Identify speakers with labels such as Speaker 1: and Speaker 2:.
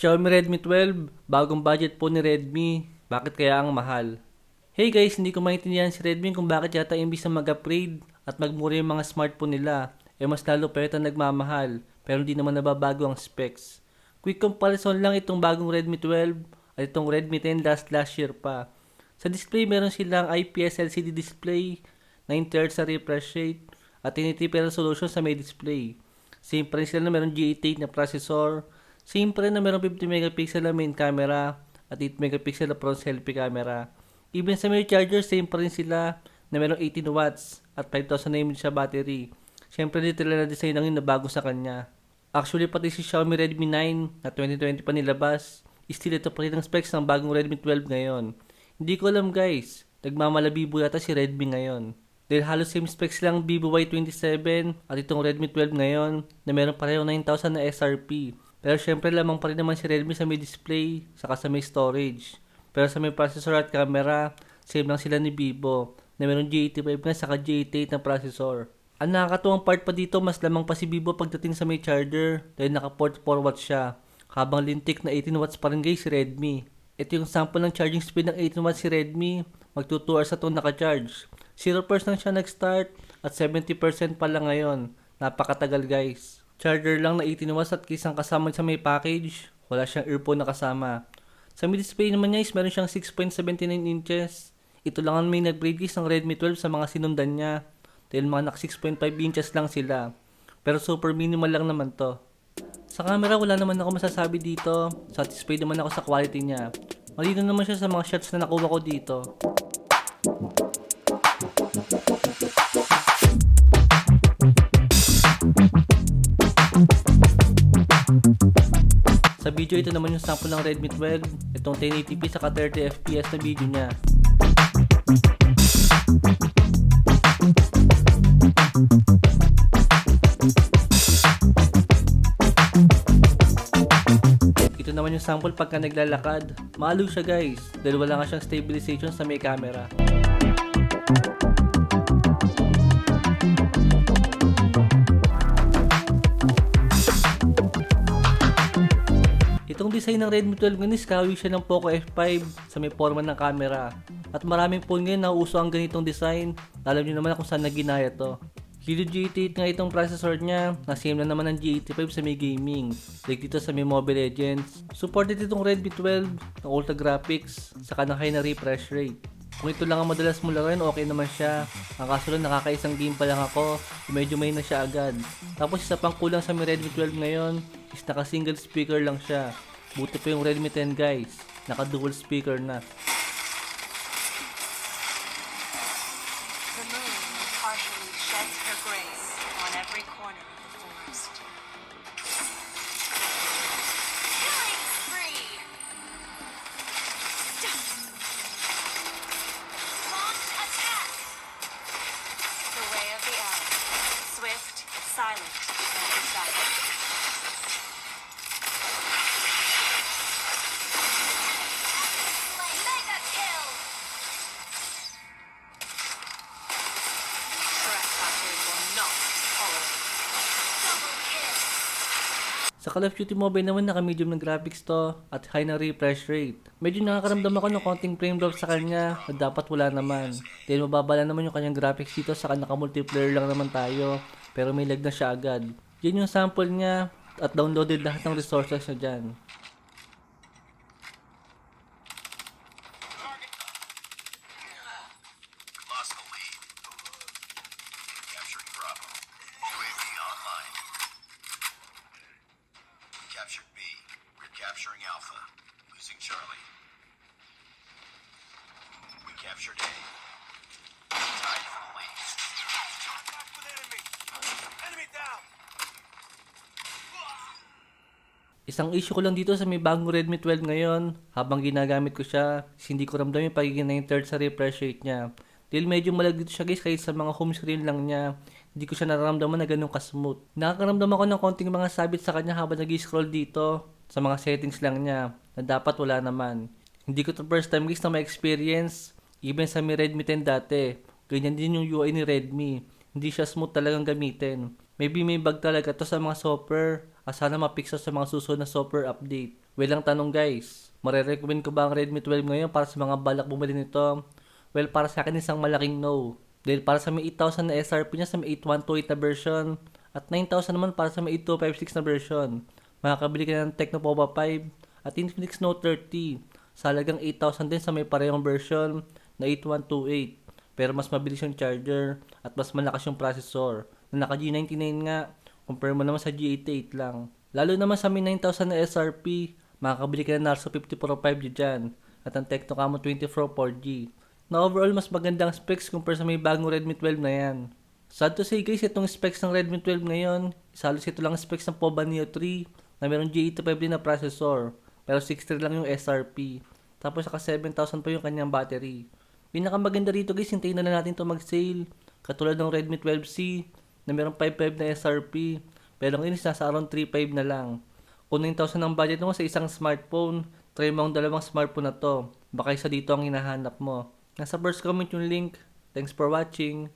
Speaker 1: Xiaomi Redmi 12, bagong budget po ni Redmi. Bakit kaya ang mahal? Hey guys, hindi ko maintindihan si Redmi kung bakit yata imbis na mag-upgrade at magmura yung mga smartphone nila, eh mas lalo pa yata nagmamahal, pero hindi naman nababago ang specs. Quick comparison lang itong bagong Redmi 12 at itong Redmi 10 last last year pa. Sa display meron silang IPS LCD display, 9 Hz sa refresh rate, at 1080p resolution sa may display. Same pa rin sila na meron G88 na processor, rin na meron 50 megapixel na main camera, at 8 megapixel na front selfie camera. Even sa may charger, same pa rin sila na meron 18 watts at 5,000 mAh siya battery. Siyempre dito nila na-design ang yun na bago sa kanya. Actually pati si Xiaomi Redmi 9 na 2020 pa nilabas, still ito pa rin ang specs ng bagong Redmi 12 ngayon. Hindi ko alam guys, nagmamalabibo yata si Redmi ngayon. Dahil halos same specs lang Vivo Y27 at itong Redmi 12 ngayon na meron pareho 9,000 na SRP. Pero syempre lamang pa rin naman si Redmi sa may display, saka sa may storage. Pero sa may processor at camera, same lang sila ni Vivo na meron G85 na saka G88 na processor. Ang nakakatuwang part pa dito, mas lamang pa si Vivo pagdating sa may charger dahil naka port 4 watts siya. Habang lintik na 18 watts pa rin guys si Redmi. Ito yung sample ng charging speed ng 18 watts si Redmi. Magto 2 hours na itong naka-charge. 0% lang siya nag-start at 70% pa lang ngayon. Napakatagal guys. Charger lang na 18 watts at kisang kasama sa may package. Wala siyang earphone na kasama. Sa mid display naman niya is meron siyang 6.79 inches. Ito lang ang may nag-grade case ng Redmi 12 sa mga sinundan niya. Dahil mga nak 6.5 inches lang sila. Pero super minimal lang naman to. Sa camera wala naman ako masasabi dito. Satisfied naman ako sa quality niya. Malino naman siya sa mga shots na nakuha ko dito. Video ito naman yung sample ng Redmi 12. Itong 1080p saka 30 fps na video niya. Ito naman yung sample pagka naglalakad. Maalo siya guys, dahil wala nga siyang stabilization sa may camera. Itong design ng Redmi 12 ngayon is kawi siya ng Poco F5 sa may forma ng camera. At maraming phone ngayon na uso ang ganitong design. Alam niyo naman kung saan naginaya to. Helio G88 nga itong processor niya, na same lang naman ng G85 sa may gaming. Like dito sa may Mobile Legends. Supported itong Redmi 12 ng Ultra Graphics, saka ng high na refresh rate. Kung ito lang ang madalas mo laruin, okay naman siya. Ang kaso lang, nakakaisang game pa lang ako, medyo may na siya agad. Tapos isa pang kulang sa may Redmi 12 ngayon, is naka single speaker lang siya. Buti pa yung Redmi 10 guys, naka dual speaker na.
Speaker 2: The moon partially sheds her grace on every corner of the forest.
Speaker 1: Sa Call of Duty Mobile naman naka-medium ng graphics to at high na refresh rate. Medyo nakakaramdam ako ng konting frame drop sa kanya na dapat wala naman. Dahil mababa lang naman yung kanyang graphics dito saka naka-multiplayer lang naman tayo. Pero may lag na siya agad. Yan yung sample niya at downloaded lahat ng resources niya dyan.
Speaker 3: Lost the lead. Capturing Bravo. UAV online. Captured B. We're capturing Alpha. Losing Charlie. We captured A. Tied for the lead. Contact with enemy. Enemy down.
Speaker 1: Isang issue ko lang dito sa may bagong Redmi 12 ngayon, habang ginagamit ko siya, hindi ko ramdam yung pagiging 9 sa refresh rate niya. Dahil medyo malag dito siya guys kahit sa mga home screen lang niya, hindi ko siya nararamdaman na ganun ka-smooth. Nakakaramdam ako ng konting mga sabit sa kanya habang nag-scroll dito sa mga settings lang niya na dapat wala naman. Hindi ko to first time guys na may experience even sa may Redmi 10 dati. Ganyan din yung UI ni Redmi. Hindi siya smooth talagang gamitin. Maybe may bug talaga to sa mga software. Ah, sana mapixel sa mga susunod na software update. Well, ang tanong guys, marerecommend ko ba ang Redmi 12 ngayon para sa mga balak bumili nito? Well, para sa akin isang malaking no. Dahil para sa may 8,000 na SRP niya sa may 8128 na version. At 9,000 naman para sa may 8256 na version. Makakabili ka ng Tecno Pova 5 at Infinix Note 30 sa halagang 8,000 din sa may parehong version na 8128 pero mas mabilis yung charger at mas malakas yung processor. Na naka G99 nga compare mo naman sa G88 lang. Lalo naman sa may 9,000 na SRP, makakabili ka na Narzo 50 Pro 5G dyan. At ang Tecno Camo 20 Pro 4G na overall mas magandang specs compare sa may bagong Redmi 12 na yan. Sad to say guys, itong specs ng Redmi 12 ngayon, isalos ito lang ang specs ng Poba Neo 3 na meron G85 din na processor, pero 63 lang yung SRP. Tapos saka 7,000 pa yung kanyang battery. Pinakamaganda rito guys, hintayin na lang natin to mag-sale. Katulad ng Redmi 12C na meron 5.5 na SRP, pero ngayon is nasa around 3.5 na lang. Kung 9,000 ang budget mo sa isang smartphone, try mo ang dalawang smartphone na to. Baka isa dito ang hinahanap mo. Nasa first comment yung link. Thanks for watching.